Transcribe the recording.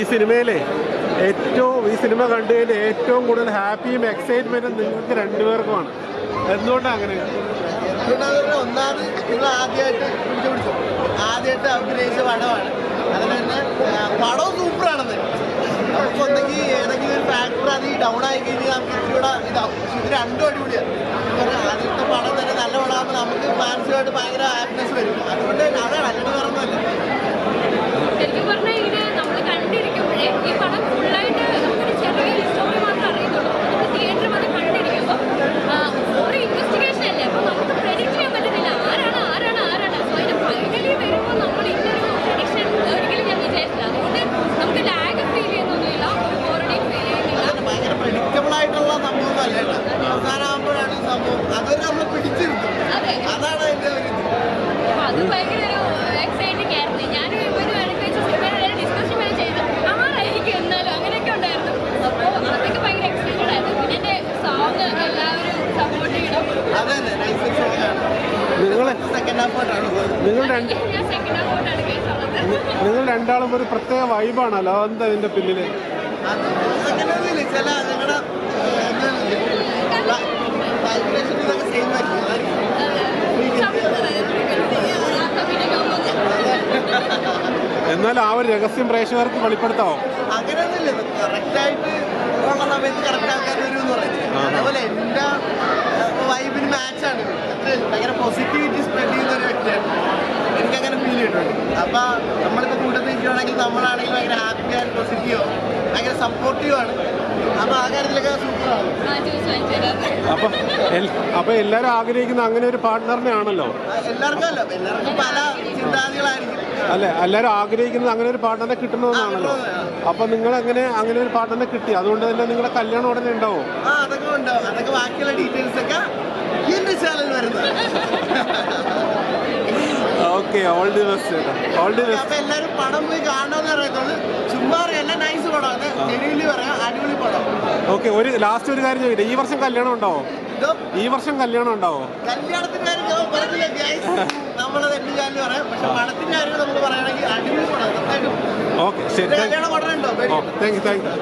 ഈ സിനിമയിലെ ഏറ്റവും ഈ സിനിമ കണ്ടതിൽ ഏറ്റവും കൂടുതൽ ഹാപ്പിയും എക്സൈറ്റ്മെന്റും നിങ്ങൾക്ക് രണ്ടുപേർക്കുമാണ്. എന്തുകൊണ്ടാണ് അങ്ങനെ? ഒന്നാമത് നിങ്ങൾ ആദ്യമായിട്ട് പിടിച്ചു ആദ്യമായിട്ട് അഭിനയിച്ച പടമാണ്. അതിന് തന്നെ പടവും സൂപ്പറാണെന്ന്. നമുക്ക് ഒന്നെങ്കിൽ ഏതെങ്കിലും ഒരു ഫാക്ടർ അത് ഡൗൺ ആയി കഴിഞ്ഞാൽ നമുക്ക് ഇച്ചിരൂടെ ഇതാവും. ഇത് രണ്ടും അടിപൊളിയാണ് ആദ്യത്തെ പടം തന്നെ നല്ല പടമാകുമ്പോൾ നമുക്ക് മാനസികമായിട്ട് ഭയങ്കര ഹാപ്പിനെസ് വരും. അതുകൊണ്ട് അതാണ് നിങ്ങൾ നിങ്ങൾ രണ്ട് നിങ്ങൾ രണ്ടാളും ഒരു പ്രത്യേക വൈബാണല്ലോ എന്താ ഇതിന്റെ പിന്നിൽ? എന്നാൽ ആ ഒരു രഹസ്യം പ്രേക്ഷകർക്ക് വെളിപ്പെടുത്താവോ? അങ്ങനെയൊന്നുമില്ല. കറക്റ്റായിട്ട് പോസിറ്റിവിറ്റി സ്പ്രെഡ് ചെയ്യുന്ന ഒരു വ്യക്തിയാണ് എനിക്കങ്ങനെ ഫീൽ ചെയ്തിട്ടുണ്ട്. അപ്പോൾ നമ്മളിപ്പോൾ കൂട്ടത്തിൽ നിൽക്കുകയാണെങ്കിൽ നമ്മളാണെങ്കിൽ ഭയങ്കര ഹാപ്പി ആൻഡ് പോസിറ്റീവോ ഭയങ്കര സപ്പോർട്ടീവ് ആണ്. അപ്പോൾ ആ കാര്യത്തിലൊക്കെ സൂപ്പറാണ്. അപ്പൊ എല്ലാരും ആഗ്രഹിക്കുന്ന അങ്ങനെ ഒരു പാർട്ട്ണറിനെ ആണല്ലോ? എല്ലാവർക്കും അല്ല എല്ലാവർക്കും പല ചിന്താഗതികളായിരിക്കും. അല്ലെ? എല്ലാരും ആഗ്രഹിക്കുന്നത് അങ്ങനെ ഒരു പാർട്ട്ണറെ കിട്ടണമെന്നാണല്ലോ. അപ്പൊ നിങ്ങൾ അങ്ങനെ അങ്ങനെ ഒരു പാർട്ട്ണറെ കിട്ടി? അതുകൊണ്ട് തന്നെ നിങ്ങളുടെ കല്യാണം ഉടനെ ഉണ്ടാവും. ആ അതൊക്കെ ഉണ്ടാവും. അതൊക്കെ ബാക്കിയുള്ള ഡീറ്റെയിൽസ് ഒക്കെ okay all the best all the best എല്ലാവരും പടം പോയി കാണണമെന്ന് പറയുന്നത് ചുമ്മാ എല്ലാം നൈസ് പടമാണ് ജെനുവിലി പറയാം അടിപൊളി പടം. ഓക്കെ ഒരു ലാസ്റ്റ് ഒരു കാര്യം ചോദിക്കട്ടെ. ഈ വർഷം കല്യാണം ഉണ്ടാവോ? ഈ വർഷം കല്യാണം ഉണ്ടാവോ? കല്യാണത്തിന്റെ കാര്യം പറഞ്ഞില്ല guys. നമ്മളത് എന്റെ ചാനൽ പറയാം. പക്ഷെ പടത്തിന്റെ കാര്യം അടിപൊളി പടം. നന്നായിട്ടും ഓക്കെ ശരി. കല്യാണം പടം ഉണ്ടോ? Thank you thank you